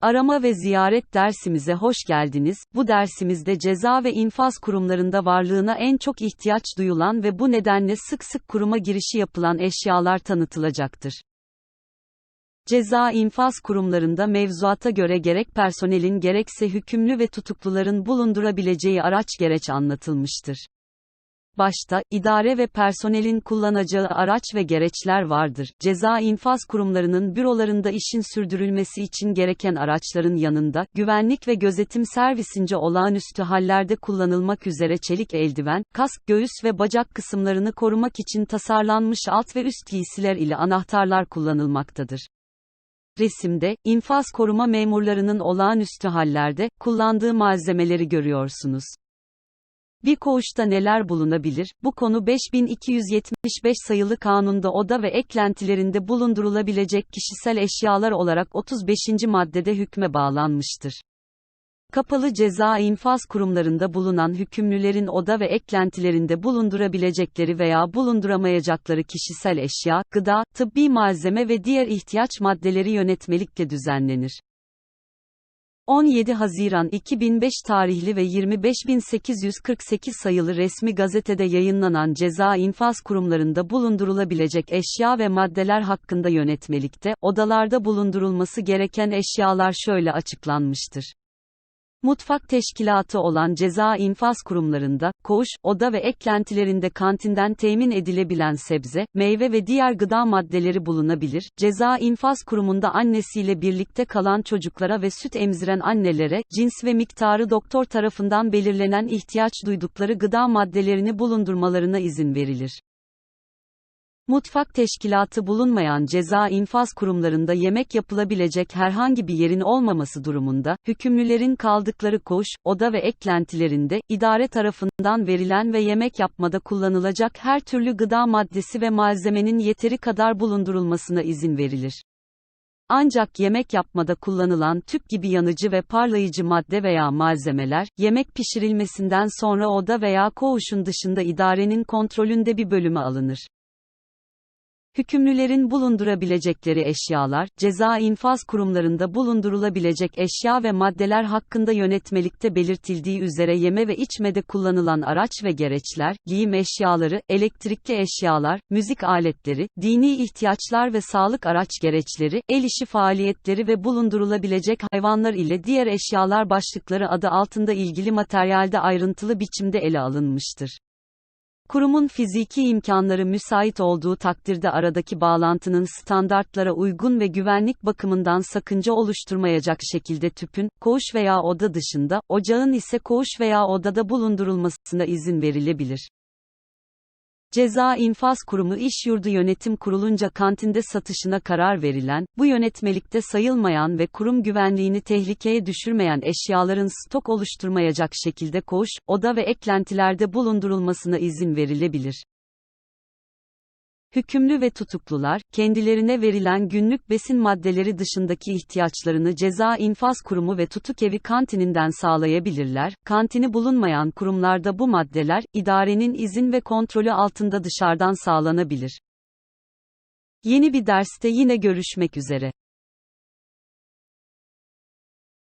Arama ve ziyaret dersimize hoş geldiniz. Bu dersimizde ceza ve infaz kurumlarında varlığına en çok ihtiyaç duyulan ve bu nedenle sık sık kuruma girişi yapılan eşyalar tanıtılacaktır. Ceza infaz kurumlarında mevzuata göre gerek personelin gerekse hükümlü ve tutukluların bulundurabileceği araç gereç anlatılmıştır. Başta, idare ve personelin kullanacağı araç ve gereçler vardır. Ceza infaz kurumlarının bürolarında işin sürdürülmesi için gereken araçların yanında, güvenlik ve gözetim servisince olağanüstü hallerde kullanılmak üzere çelik eldiven, kask, göğüs ve bacak kısımlarını korumak için tasarlanmış alt ve üst giysiler ile anahtarlar kullanılmaktadır. Resimde, infaz koruma memurlarının olağanüstü hallerde, kullandığı malzemeleri görüyorsunuz. Bir koğuşta neler bulunabilir? Bu konu 5275 sayılı kanunda oda ve eklentilerinde bulundurulabilecek kişisel eşyalar olarak 35. maddede hükme bağlanmıştır. Kapalı ceza infaz kurumlarında bulunan hükümlülerin oda ve eklentilerinde bulundurabilecekleri veya bulunduramayacakları kişisel eşya, gıda, tıbbi malzeme ve diğer ihtiyaç maddeleri yönetmelikle düzenlenir. 17 Haziran 2005 tarihli ve 25848 sayılı resmi gazetede yayınlanan ceza infaz kurumlarında bulundurulabilecek eşya ve maddeler hakkında yönetmelikte, odalarda bulundurulması gereken eşyalar şöyle açıklanmıştır. Mutfak teşkilatı olan ceza infaz kurumlarında, koğuş, oda ve eklentilerinde kantinden temin edilebilen sebze, meyve ve diğer gıda maddeleri bulunabilir. Ceza infaz kurumunda annesiyle birlikte kalan çocuklara ve süt emziren annelere, cins ve miktarı doktor tarafından belirlenen ihtiyaç duydukları gıda maddelerini bulundurmalarına izin verilir. Mutfak teşkilatı bulunmayan ceza infaz kurumlarında yemek yapılabilecek herhangi bir yerin olmaması durumunda, hükümlülerin kaldıkları koğuş, oda ve eklentilerinde, idare tarafından verilen ve yemek yapmada kullanılacak her türlü gıda maddesi ve malzemenin yeteri kadar bulundurulmasına izin verilir. Ancak yemek yapmada kullanılan tüp gibi yanıcı ve parlayıcı madde veya malzemeler, yemek pişirilmesinden sonra oda veya koğuşun dışında idarenin kontrolünde bir bölüme alınır. Hükümlülerin bulundurabilecekleri eşyalar, ceza infaz kurumlarında bulundurulabilecek eşya ve maddeler hakkında yönetmelikte belirtildiği üzere yeme ve içmede kullanılan araç ve gereçler, giyim eşyaları, elektrikli eşyalar, müzik aletleri, dini ihtiyaçlar ve sağlık araç gereçleri, el işi faaliyetleri ve bulundurulabilecek hayvanlar ile diğer eşyalar başlıkları adı altında ilgili materyalde ayrıntılı biçimde ele alınmıştır. Kurumun fiziki imkanları müsait olduğu takdirde aradaki bağlantının standartlara uygun ve güvenlik bakımından sakınca oluşturmayacak şekilde tüpün, koğuş veya oda dışında, ocağın ise koğuş veya odada bulundurulmasına izin verilebilir. Ceza İnfaz Kurumu İş Yurdu Yönetim Kurulunca kantinde satışına karar verilen, bu yönetmelikte sayılmayan ve kurum güvenliğini tehlikeye düşürmeyen eşyaların stok oluşturmayacak şekilde koğuş, oda ve eklentilerde bulundurulmasına izin verilebilir. Hükümlü ve tutuklular, kendilerine verilen günlük besin maddeleri dışındaki ihtiyaçlarını ceza infaz kurumu ve tutukevi kantininden sağlayabilirler. Kantini bulunmayan kurumlarda bu maddeler, idarenin izin ve kontrolü altında dışarıdan sağlanabilir. Yeni bir derste yine görüşmek üzere.